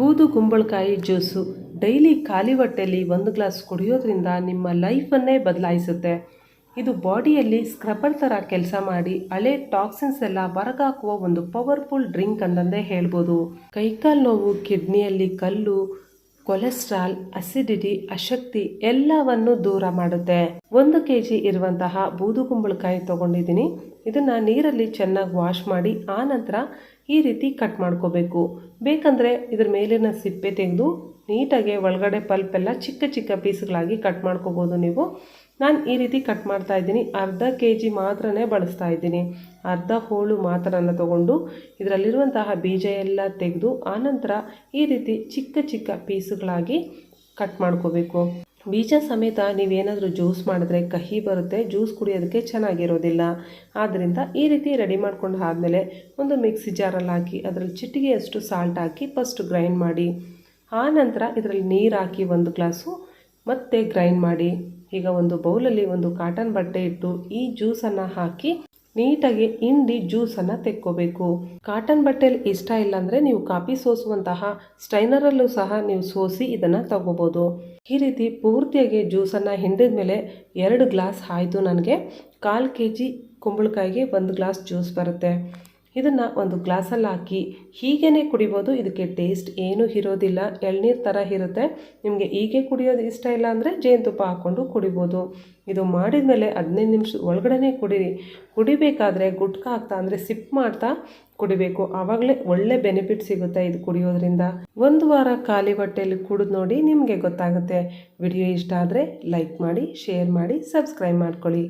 ಬೂದು ಕುಂಬಳಕಾಯಿ juice daily ಖಾಲಿ ಹೊಟ್ಟೆಯಲ್ಲಿ ಒಂದು ಗ್ಲಾಸ್ ಕುಡಿಯೋದ್ರಿಂದ ನಿಮ್ಮ ಲೈಫನ್ನೇ ಬದಲಾಯಿಸುತ್ತೆ. ಇದು ಬಾಡಿಯಲ್ಲಿ ಸ್ಕ್ರಬ್ಬರ್ ಥರ ಕೆಲಸ ಮಾಡಿ ಹಳೆ ಟಾಕ್ಸಿನ್ಸ್ ಎಲ್ಲ ಹೊರಗಾಕುವ ಒಂದು ಪವರ್ಫುಲ್ ಡ್ರಿಂಕ್ ಅಂತಂದೇ ಹೇಳ್ಬೋದು. ಕೈಕಾಲು ನೋವು, ಕಿಡ್ನಿಯಲ್ಲಿ ಕಲ್ಲು, ಕೊಲೆಸ್ಟ್ರಾಲ್, ಅಸಿಡಿಟಿ, ಅಶಕ್ತಿ ಎಲ್ಲವನ್ನು ದೂರ ಮಾಡುತ್ತೆ. ಒಂದು ಕೆ ಜಿ ಇರುವಂತಹ ಬೂದು ಕುಂಬಳಕಾಯಿ ತಗೊಂಡಿದ್ದೀನಿ. ಇದನ್ನ ನೀರಲ್ಲಿ ಚೆನ್ನಾಗಿ ವಾಶ್ ಮಾಡಿ ಆ ನಂತರ ಈ ರೀತಿ ಕಟ್ ಮಾಡ್ಕೋಬೇಕು. ಬೇಕಂದರೆ ಇದ್ರ ಮೇಲಿನ ಸಿಪ್ಪೆ ತೆಗೆದು ನೀಟಾಗಿ ಒಳಗಡೆ ಪಲ್ಪ್ ಎಲ್ಲ ಚಿಕ್ಕ ಚಿಕ್ಕ ಪೀಸ್ಗಳಾಗಿ ಕಟ್ ಮಾಡ್ಕೋಬೋದು ನೀವು. ನಾನು ಈ ರೀತಿ ಕಟ್ ಮಾಡ್ತಾ ಇದ್ದೀನಿ. ಅರ್ಧ ಕೆ ಜಿ ಮಾತ್ರನೇ ಬಳಸ್ತಾ ಇದ್ದೀನಿ. ಅರ್ಧ ಹೋಳು ಮಾತ್ರ ತಗೊಂಡು ಇದರಲ್ಲಿರುವಂತಹ ಬೀಜ ಎಲ್ಲ ತೆಗೆದು ಆನಂತರ ಈ ರೀತಿ ಚಿಕ್ಕ ಚಿಕ್ಕ ಪೀಸ್ಗಳಾಗಿ ಕಟ್ ಮಾಡ್ಕೋಬೇಕು. ಬೀಜ ಸಮೇತ ನೀವೇನಾದರೂ ಜ್ಯೂಸ್ ಮಾಡಿದ್ರೆ ಕಹಿ ಬರುತ್ತೆ, ಜ್ಯೂಸ್ ಕುಡಿಯೋದಕ್ಕೆ ಚೆನ್ನಾಗಿರೋದಿಲ್ಲ. ಆದ್ದರಿಂದ ಈ ರೀತಿ ರೆಡಿ ಮಾಡ್ಕೊಂಡು ಆದಮೇಲೆ ಒಂದು ಮಿಕ್ಸಿ ಜಾರಲ್ಲಿ ಹಾಕಿ, ಅದರಲ್ಲಿ ಚಿಟಿಗೆಯಷ್ಟು ಸಾಲ್ಟ್ ಹಾಕಿ ಫಸ್ಟ್ ಗ್ರೈಂಡ್ ಮಾಡಿ, ಆ ನಂತರ ಇದರಲ್ಲಿ ನೀರು ಹಾಕಿ ಒಂದು ಗ್ಲಾಸು ಮತ್ತೆ ಗ್ರೈಂಡ್ ಮಾಡಿ, ಈಗ ಒಂದು ಬೌಲಲ್ಲಿ ಒಂದು ಕಾಟನ್ ಬಟ್ಟೆ ಇಟ್ಟು ಈ ಜ್ಯೂಸನ್ನು ಹಾಕಿ ನೀಟಾಗಿ ಹಿಂಡಿ ಜ್ಯೂಸನ್ನು ತೆಕ್ಕೋಬೇಕು. ಕಾಟನ್ ಬಟ್ಟೆಯಲ್ಲಿ ಇಷ್ಟ ಇಲ್ಲಾಂದರೆ ನೀವು ಕಾಫಿ ಸೋಸುವಂತಹ ಸ್ಟೈನರಲ್ಲೂ ಸಹ ನೀವು ಸೋಸಿ ಇದನ್ನು ತಗೋಬೋದು. ಈ ರೀತಿ ಪೂರ್ತಿಯಾಗಿ ಜ್ಯೂಸನ್ನು ಹಿಂಡಿದ ಮೇಲೆ ಎರಡು ಗ್ಲಾಸ್ ಆಯಿತು ನನಗೆ. ಕಾಲು ಕೆ ಜಿ ಕುಂಬಳಕಾಯಿಗೆ ಒಂದು ಗ್ಲಾಸ್ ಜ್ಯೂಸ್ ಬರುತ್ತೆ. ಇದನ್ನು ಒಂದು ಗ್ಲಾಸಲ್ಲಿ ಹಾಕಿ ಹೀಗೇ ಕುಡಿಬೋದು. ಇದಕ್ಕೆ ಟೇಸ್ಟ್ ಏನೂ ಇರೋದಿಲ್ಲ. ಎಳ್ನೀರು ಥರ ಇರುತ್ತೆ. ನಿಮಗೆ ಹೀಗೆ ಕುಡಿಯೋದು ಇಷ್ಟ ಇಲ್ಲ ಅಂದರೆ ಜೇನುತುಪ್ಪ ಹಾಕ್ಕೊಂಡು ಕುಡಿಬೋದು. ಇದು ಮಾಡಿದ ಮೇಲೆ ಹದಿನೈದು ನಿಮಿಷ ಒಳಗಡೆ ಕುಡೀರಿ. ಕುಡಿಬೇಕಾದ್ರೆ ಗುಟ್ಕ ಹಾಕ್ತಾ ಅಂದರೆ ಸಿಪ್ ಮಾಡ್ತಾ ಕುಡಿಬೇಕು. ಆವಾಗಲೇ ಒಳ್ಳೆ ಬೆನಿಫಿಟ್ ಸಿಗುತ್ತೆ ಇದು ಕುಡಿಯೋದ್ರಿಂದ. ಒಂದು ವಾರ ಖಾಲಿ ಹೊಟ್ಟೆಯಲ್ಲಿ ಕುಡಿದು ನೋಡಿ ನಿಮಗೆ ಗೊತ್ತಾಗುತ್ತೆ. ವಿಡಿಯೋ ಇಷ್ಟ ಆದರೆ ಲೈಕ್ ಮಾಡಿ, ಶೇರ್ ಮಾಡಿ, ಸಬ್ಸ್ಕ್ರೈಬ್ ಮಾಡ್ಕೊಳ್ಳಿ.